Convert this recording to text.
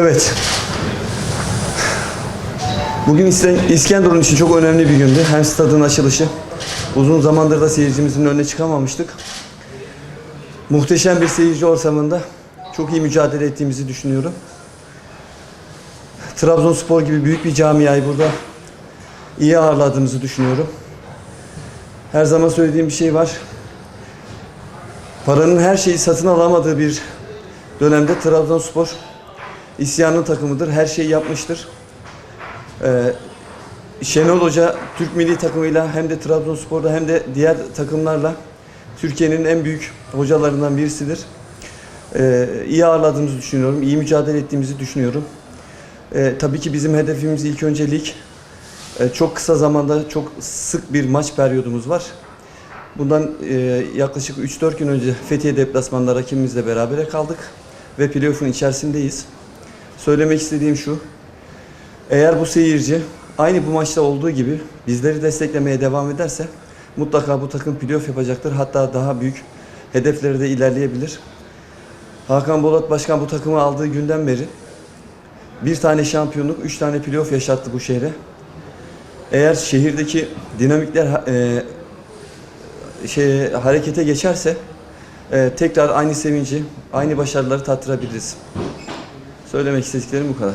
Evet. Bugün İs- İskenderun için çok önemli bir gündü. Hem stadın açılışı. Uzun zamandır da seyircimizin önüne çıkamamıştık. Muhteşem bir seyirci ortamında çok iyi mücadele ettiğimizi düşünüyorum. Trabzonspor gibi büyük bir camiayı burada iyi ağırladığımızı düşünüyorum. Her zaman söylediğim bir şey var. Paranın her şeyi satın alamadığı bir dönemde Trabzonspor isyanın takımıdır. Her şeyi yapmıştır. Ee, Şenol Hoca Türk milli takımıyla hem de Trabzonspor'da hem de diğer takımlarla Türkiye'nin en büyük hocalarından birisidir. Ee, iyi ağırladığımızı düşünüyorum. iyi mücadele ettiğimizi düşünüyorum. Ee, tabii ki bizim hedefimiz ilk önce lig. Ee, çok kısa zamanda çok sık bir maç periyodumuz var. Bundan e, yaklaşık 3-4 gün önce Fethiye deplasmanında rakibimizle berabere kaldık ve playoff'un içerisindeyiz. Söylemek istediğim şu. Eğer bu seyirci aynı bu maçta olduğu gibi bizleri desteklemeye devam ederse mutlaka bu takım playoff yapacaktır. Hatta daha büyük hedefleri de ilerleyebilir. Hakan Bolat Başkan bu takımı aldığı günden beri bir tane şampiyonluk, üç tane playoff yaşattı bu şehre. Eğer şehirdeki dinamikler e, şey harekete geçerse e, tekrar aynı sevinci, aynı başarıları tattırabiliriz. Söylemek istediklerim bu kadar.